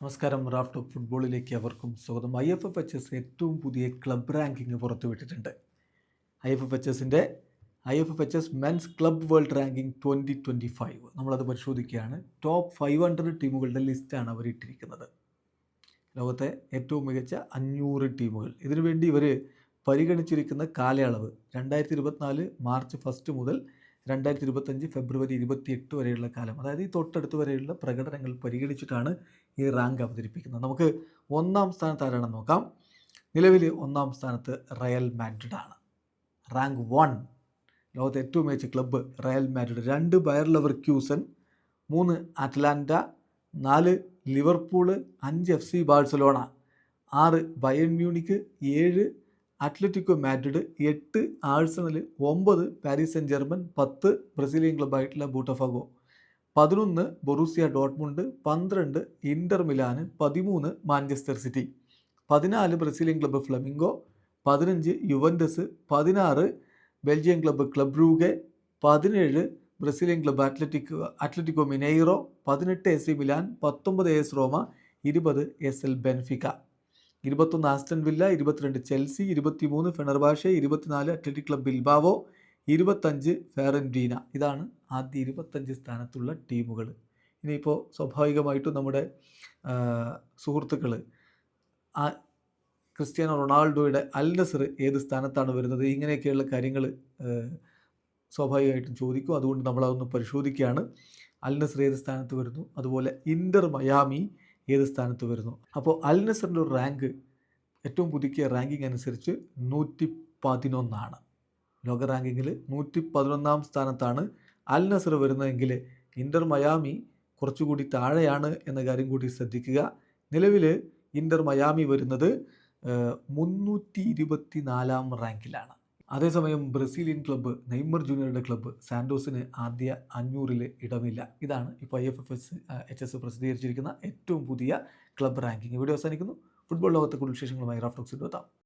നമസ്കാരം. Raft of ഫുട്ബോളിലേക്ക് അവർക്കും സ്വാഗതം. I F F H S ഏറ്റവും പുതിയ ക്ലബ് റാങ്കിങ് പുറത്തുവിട്ടിട്ടുണ്ട്. ഐ എഫ് എഫ് എച്ച് എസിന്റെ I F F H S men's club world ranking twenty twenty five നമ്മളത് പരിശോധിക്കുകയാണ്. ടോപ്പ് ഫൈവ് ഹൺഡ്രഡ് ടീമുകളുടെ ലിസ്റ്റാണ് അവർ ഇട്ടിരിക്കുന്നത്. ലോകത്തെ ഏറ്റവും മികച്ച അഞ്ഞൂറ് ടീമുകൾ. ഇതിനുവേണ്ടി ഇവർ പരിഗണിച്ചിരിക്കുന്ന കാലയളവ് രണ്ടായിരത്തി ഇരുപത്തിനാല് മാർച്ച് ഫസ്റ്റ് മുതൽ രണ്ടായിരത്തി ഇരുപത്തഞ്ച് ഫെബ്രുവരി ഇരുപത്തിയെട്ട് വരെയുള്ള കാലം. അതായത് ഈ തൊട്ടടുത്ത് വരെയുള്ള പ്രകടനങ്ങൾ പരിഗണിച്ചിട്ടാണ് ഈ റാങ്ക് അവതരിപ്പിക്കുന്നത്. നമുക്ക് ഒന്നാം സ്ഥാനത്ത് ആരാണെന്ന് നോക്കാം. നിലവിൽ ഒന്നാം സ്ഥാനത്ത് റയൽ മാഡ്രിഡാണ് റാങ്ക് വൺ. ലോകത്തെ ഏറ്റവും മികച്ച ക്ലബ്ബ് റയൽ മാഡ്രിഡ്. രണ്ട് ബയർ ലവർ ക്യൂസൻ മൂന്ന് അറ്റ്ലാന്റ നാല് ലിവർപൂൾ അഞ്ച് എഫ് സി ബാഴ്സലോണ ആറ് ബയൺ മ്യൂണിക്ക് ഏഴ് അത്ലറ്റിക്കോ മാഡ്രിഡ് എട്ട് ആഴ്സണൽ ഒമ്പത് പാരീസ് സെൻ ജർമ്മൻ പത്ത് ബ്രസീലിയൻ ക്ലബ്ബായിട്ടുള്ള ബൂട്ടഫാഗോ. പതിനൊന്ന് ബൊറൂസിയ ഡോട്ട്മുണ്ട്. പന്ത്രണ്ട് ഇന്റർ മിലാന്. പതിമൂന്ന് മാഞ്ചസ്റ്റർ സിറ്റി. പതിനാല് ബ്രസീലിയൻ ക്ലബ്ബ് ഫ്ലമിംഗോ. പതിനഞ്ച് യുവൻഡസ്. പതിനാറ് ബെൽജിയം ക്ലബ്ബ് ക്ലബ് റൂഗെ. പതിനേഴ് Brazilian club Atletico Atletico Mineiro. പതിനെട്ട് എസ് സി മിലാൻ. പത്തൊമ്പത് എസ് റോമ. ഇരുപത് എസ് എൽ ബെൻഫിക്ക. ഇരുപത്തൊന്ന് ആസ്റ്റൺ വില്ല ഇരുപത്തിരണ്ട് ചെൽസി ഇരുപത്തിമൂന്ന് ഫെണർബാഷെ ഇരുപത്തിനാല് അത്ലറ്റിക് ക്ലബ് ബിൽബാവോ ഇരുപത്തഞ്ച് ഫെറന്റീന. ഇതാണ് ആദ്യ ഇരുപത്തഞ്ച് സ്ഥാനത്തുള്ള ടീമുകൾ ഇനിയിപ്പോൾ സ്വാഭാവികമായിട്ടും നമ്മുടെ സുഹൃത്തുക്കൾ ആ ക്രിസ്ത്യാനോ റൊണാൾഡോയുടെ അൽ നസർ ഏത് സ്ഥാനത്താണ് വരുന്നത്? ഇങ്ങനെയൊക്കെയുള്ള കാര്യങ്ങൾ സ്വാഭാവികമായിട്ടും ചോദിക്കും. അതുകൊണ്ട് നമ്മളതൊന്ന് പരിശോധിക്കുകയാണ്. അൽ നസർ ഏത് സ്ഥാനത്ത് വരുന്നു? അതുപോലെ ഇന്റർ മയാമി ഏത് സ്ഥാനത്ത് വരുന്നു? അപ്പോൾ അൽ നസറിന്റെ ഒരു റാങ്ക് ഏറ്റവും പുതുക്കിയ റാങ്കിങ് അനുസരിച്ച് നൂറ്റി പതിനൊന്നാണ് ലോക റാങ്കിങ്ങിൽ നൂറ്റി പതിനൊന്നാം സ്ഥാനത്താണ് അൽ നസർ വരുന്നതെങ്കിൽ ഇന്റർ മയാമി കുറച്ചുകൂടി താഴെയാണ് എന്ന കാര്യം കൂടി ശ്രദ്ധിക്കുക. നിലവിൽ ഇന്റർ മയാമി വരുന്നത് മുന്നൂറ്റി ഇരുപത്തി നാലാം റാങ്കിലാണ് അതേസമയം ബ്രസീലിയൻ ക്ലബ്ബ് നെയ്മർ ജൂനിയറുടെ ക്ലബ്ബ് സാൻഡോസിന് ആദ്യ അഞ്ഞൂറിൽ ഇടമില്ല. ഇതാണ് ഇപ്പോൾ I F F S H S പ്രസിദ്ധീകരിച്ചിരിക്കുന്ന ഏറ്റവും പുതിയ ക്ലബ്ബ് റാങ്കിങ്. വീഡിയോ അവസാനിക്കുന്നു. ഫുട്ബോൾ ലോകത്തെ കൂടുതൽ വിശേഷങ്ങളുമായി റാഫ്റ്റോക്സ് എത്താം.